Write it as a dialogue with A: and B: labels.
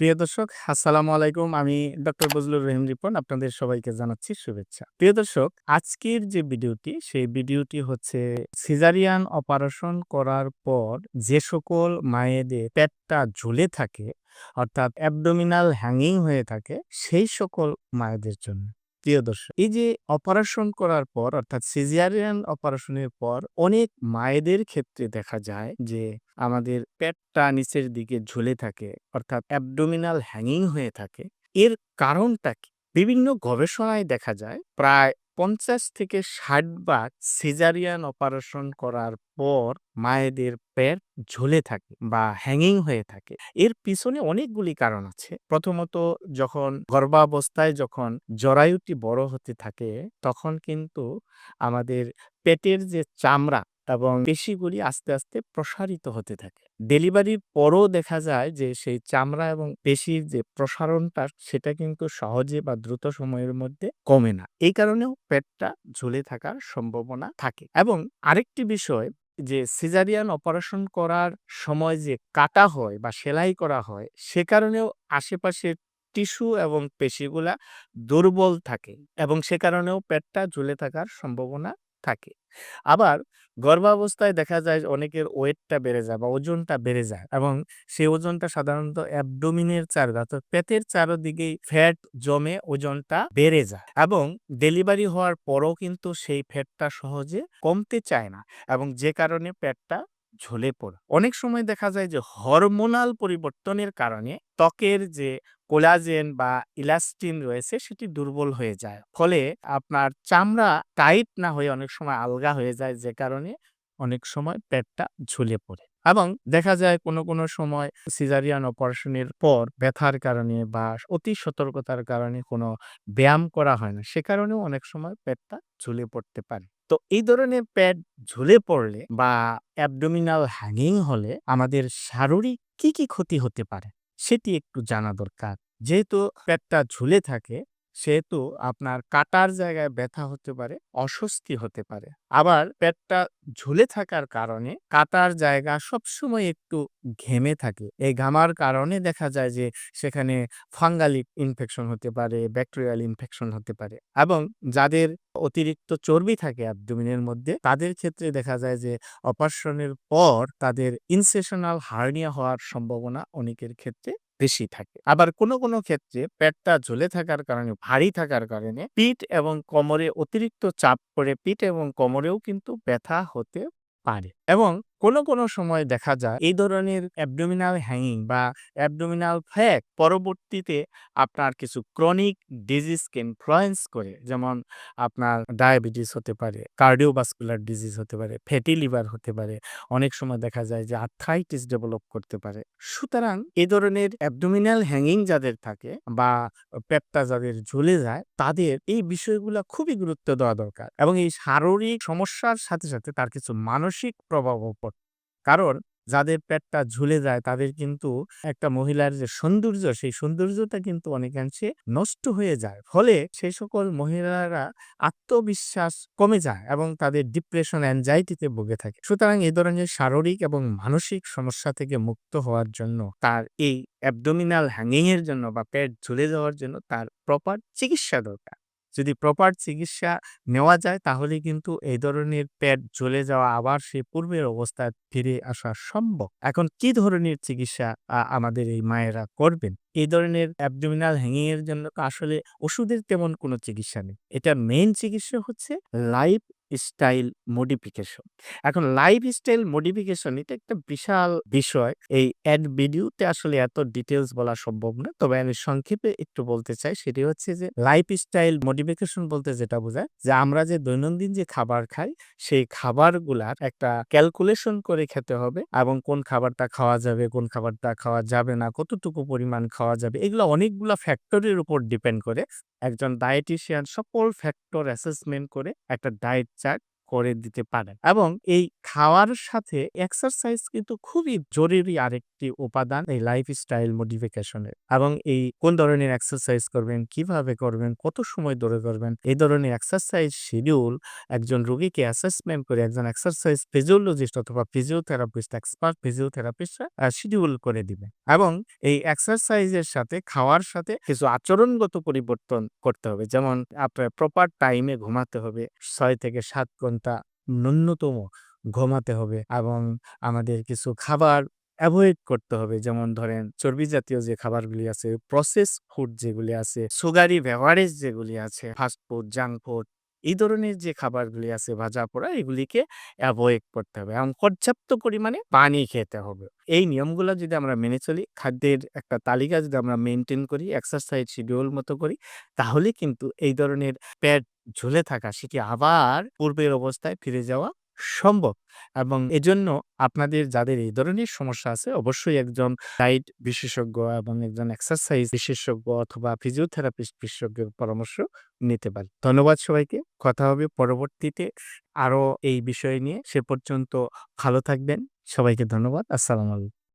A: প্রিয় দর্শক, আসসালামু আলাইকুম। আমি ডক্টর বজলুর রহিম রিপন, আপনাদের সবাইকে জানাচ্ছি শুভেচ্ছা। প্রিয় দর্শক, আজকের যে ভিডিওটি, সেই ভিডিওটি হচ্ছে সিজারিয়ান অপারেশন করার পর যে সকল মায়েদের পেটটা ঝুলে থাকে, অর্থাৎ অ্যাবডোমিনাল হ্যাঙ্গিং হয়ে থাকে, সেই সকল মায়েদের জন্য। প্রিয় দর্শক এই যে অপারেশন করার পর, অর্থাৎ সিজিয়ারিয়ান অপারেশনের পর, অনেক মায়েদের ক্ষেত্রে দেখা যায় যে আমাদের পেটটা নিচের দিকে ঝুলে থাকে, অর্থাৎ অ্যাবডোমিনাল হ্যাঙ্গিং হয়ে থাকে। এর কারণটা কি? বিভিন্ন গবেষণায় দেখা যায়, প্রায় পঞ্চাশ থেকে ষাট বার সিজারিয়ান অপারেশন করার পর মায়েদের পেট ঝুলে থাকে বা হ্যাঙ্গিং হয়ে থাকে। এর পিছনে অনেকগুলি কারণ আছে। প্রথমত, যখন গর্ভাবস্থায় যখন জরায়ুটি বড় হতে থাকে, তখন কিন্তু আমাদের পেটের যে চামড়া এবং পেশিগুলি আস্তে আস্তে প্রসারিত হতে থাকে। ডেলিভারির পরও দেখা যায় যে, সেই চামড়া এবং পেশির যে প্রসারণটা, সেটা কিন্তু সহজে বা দ্রুত সময়ের মধ্যে কমে না। এই কারণেও পেটটা ঝুলে থাকার সম্ভাবনা থাকে। এবং আরেকটি বিষয়, যে সিজারিয়ান অপারেশন করার সময় যে কাটা হয় বা সেলাই করা হয়, সে কারণেও আশেপাশের টিস্যু এবং পেশিগুলা দুর্বল থাকে এবং সে কারণেও পেটটা ঝুলে থাকার সম্ভাবনা থাকে। আবার গর্ভাবস্থায় দেখা যায় অনেকের ওয়েটটা বেড়ে যায় বা ওজনটা বেড়ে যায় এবং সেই ওজনটা সাধারণত অ্যাবডোমিনের চার অর্থাৎ পেটের চারদিকেই ফ্যাট জমে ওজনটা বেড়ে যায় এবং ডেলিভারি হওয়ার পরও কিন্তু সেই ফ্যাটটা সহজে কমতে চায় না এবং যে কারণে পেটটা ঝুলে পড়ে। অনেক সময় দেখা যায় যে হরমোনাল পরিবর্তনের কারণে ত্বকের যে কোলাজেন বা ইলাস্টিন রয়েছে, সেটি দুর্বল হয়ে যায়। ফলে আপনার চামড়া টাইট না হয়ে অনেক সময় আলগা হয়ে যায়, যে কারণে অনেক সময় পেটটা ঝুলে পড়ে। এবং দেখা যায় কোনো কোনো সময় সিজারিয়ান অপারেশনের পর ব্যথার কারণে বা অতি সতর্কতার কারণে কোনো ব্যায়াম করা হয় না, সে কারণেও অনেক সময় পেটটা ঝুলে পড়তে পারে। তো এই ধরনের পেট ঝুলে পড়লে বা অ্যাবডোমিনাল হ্যাঙ্গিং হলে আমাদের শারীরিক কি কি ক্ষতি হতে পারে, সেটি একটু জানা দরকার। যেহেতু পেটটা ঝুলে থাকে, সেহেতু আপনার কাটার জায়গায় ব্যথা হতে পারে, অস্বস্তি হতে পারে। আবার পেটটা ঝুলে থাকার কারণে কাটার জায়গা সবসময় একটু ঘেমে থাকে। এই ঘামার কারণে দেখা যায় যে সেখানে ফাঙ্গালিক ইনফেকশন হতে পারে, ব্যাকটেরিয়াল ইনফেকশন হতে পারে এবং যাদের অতিরিক্ত চর্বি থাকে অ্যাবডোমিনের মধ্যে, তাদের ক্ষেত্রে দেখা যায় যে অপারেশনের পর তাদের ইনসেশনাল হার্নিয়া হওয়ার সম্ভাবনা অনেকের ক্ষেত্রে বেশি থাকে। আবার কোন কোন ক্ষেত্রে পেটটা ঝুলে থাকার কারণে, ভারী থাকার কারণে পিঠ এবং কোমরে অতিরিক্ত চাপ পড়ে, পিঠ এবং কোমরেও কিন্তু ব্যথা হতে পারে। এবং কোনো কোনো সময় দেখা যায় এই ধরনের অ্যাবডোমিনাল হ্যাঙ্গিং বা অ্যাবডোমিনাল ফ্যাক পরবর্তীতে আপনার কিছু ক্রনিক ডিজিজকে ইনফ্লুয়েন্স করে। যেমন আপনার ডায়াবেটিস হতে পারে কার্ডিওভাস্কুলার ডিজিজ হতে পারে ফ্যাটি লিভার হতে পারে, অনেক সময় দেখা যায় যে আর্থাইটিস ডেভেলপ করতে পারে। সুতরাং এই ধরনের অ্যাবডোমিনাল হ্যাঙ্গিং যাদের থাকে বা পেপটা যাদের ঝুলে যায়, তাদের এই বিষয়গুলো খুবই গুরুত্ব দেওয়া দরকার এবং এই শারীরিক সমস্যার সাথে সাথে তার কিছু মানসিক প্রভাবও পড়ে। কারণ যাদের পেটটা ঝুলে যায় তাদের কিন্তু একটা মহিলার যে সৌন্দর্য, সেই সৌন্দর্যটা কিন্তু অনেকাংশে নষ্ট হয়ে যায়। ফলে সেই সকল মহিলারা আত্মবিশ্বাস কমে যায় এবং তাদের ডিপ্রেশন অ্যাংজাইটিতে ভুগে থাকে। সুতরাং এই ধরনের শারীরিক এবং মানসিক সমস্যা থেকে মুক্ত হওয়ার জন্য তার এই অ্যাবডোমিনাল হ্যাঙ্গিং এর জন্য বা পেট ঝুলে যাওয়ার জন্য তার প্রপার চিকিৎসা দরকার। যদি প্রপার চিকিৎসা নেওয়া যায়, তাহলে কিন্তু এই ধরনের পেট জ্বলে যাওয়া আবার সে পূর্বের অবস্থায় ফিরে আসা সম্ভব। এখন কি ধরনের চিকিৎসা আমাদের এই মায়েরা করবেন? এই ধরনের অ্যাবডোমিনাল হ্যাঙ্গিং এর জন্য আসলে ওষুধের তেমন কোনো চিকিৎসা নেই। এটা মেইন চিকিৎসা হচ্ছে লাইফ স্টাইল মডিফিকেশন এখন লাইফ স্টাইল মডিফিকেশন এটা একটা বিশাল বিষয়। এই অ্যাড ভিডিওতে আসলে এত ডিটেলস বলা সম্ভব না। তবে আমি সংক্ষেপে একটু বলতে চাই, সেটি হচ্ছে যে লাইফ স্টাইল মডিফিকেশন বলতে যেটা বোঝায়, যে আমরা যে দৈনন্দিন যে খাবার খাই, সেই খাবারগুলার একটা ক্যালকুলেশন করে খেতে হবে এবং কোন খাবারটা খাওয়া যাবে, কোন খাবারটা খাওয়া যাবে না, কতটুকু পরিমাণ খাওয়া যাবে, এগুলো অনেকগুলো ফ্যাক্টরের উপর ডিপেন্ড করে। একজন ডায়েটিশিয়ান সকল ফ্যাক্টর অ্যাসেসমেন্ট করে একটা ডায়েট চার্ট করে দিতে পারেন। এবং এই খাওয়ার সাথে এক্সারসাইজ কিন্তু খুবই জরুরি আরেকটি উপাদান, এই লাইফস্টাইল মডিফিকেশনের এবং এই কোন ধরনের এক্সারসাইজ করবেন, কীভাবে করবেন, কত সময় ধরে করবেন, এই ধরনের এক্সারসাইজ শিডিউল একজন রোগীকে অ্যাসেসমেন্ট করে, একজন এক্সারসাইজ ফিজিওলজিস্ট অথবা ফিজিওথেরাপিস্ট এক্সপার্ট ফিজিওথেরাপিস্টরা শিডিউল করে দিবে। এবং এই এক্সারসাইজের সাথে, খাওয়ার সাথে কিছু আচরণগত পরিবর্তন করতে হবে। যেমন আপনার প্রপার টাইমে ঘুমাতে হবে, ছয় থেকে সাত ঘণ্টা ন্যূনতম ঘুমাতে হবে এবং আমাদের কিছু খাবার অ্যাভয়েড করতে হবে। যেমন ধরেন, চর্বি জাতীয় যে খাবারগুলি আছে প্রসেস ফুড যেগুলি আছে সুগারি বেভারেজ যেগুলি আছে ফাস্ট ফুড জাঙ্ক ফুড এই ধরনের যে খাবারগুলি আছে, ভাজা পোড়া, এগুলিকে অ্যাভয়েড করতে হবে এবং পর্যাপ্ত পরিমাণে পানি খেতে হবে। এই নিয়মগুলো যদি আমরা মেনে চলি, খাদ্যের একটা তালিকা যদি আমরা মেনটেন করি এক্সারসাইজ শিডিউল মতো করি, তাহলে কিন্তু এই ধরনের পেট ঝুলে থাকা সেটি আবার পূর্বের অবস্থায় ফিরে যাওয়া সম্ভব। এবং এজন্য আপনাদের যাদের এই ধরনের সমস্যা আছে, অবশ্যই একজন ডায়েট বিশেষজ্ঞ এবং একজন এক্সারসাইজ বিশেষজ্ঞ অথবা ফিজিওথেরাপিস্ট বিশেষজ্ঞের পরামর্শ নিতে পারেন ধন্যবাদ সবাইকে। কথা হবে পরবর্তীতে আরও এই বিষয় নিয়ে। সে পর্যন্ত ভালো থাকবেন। সবাইকে ধন্যবাদ। আসসালামু আলাইকুম।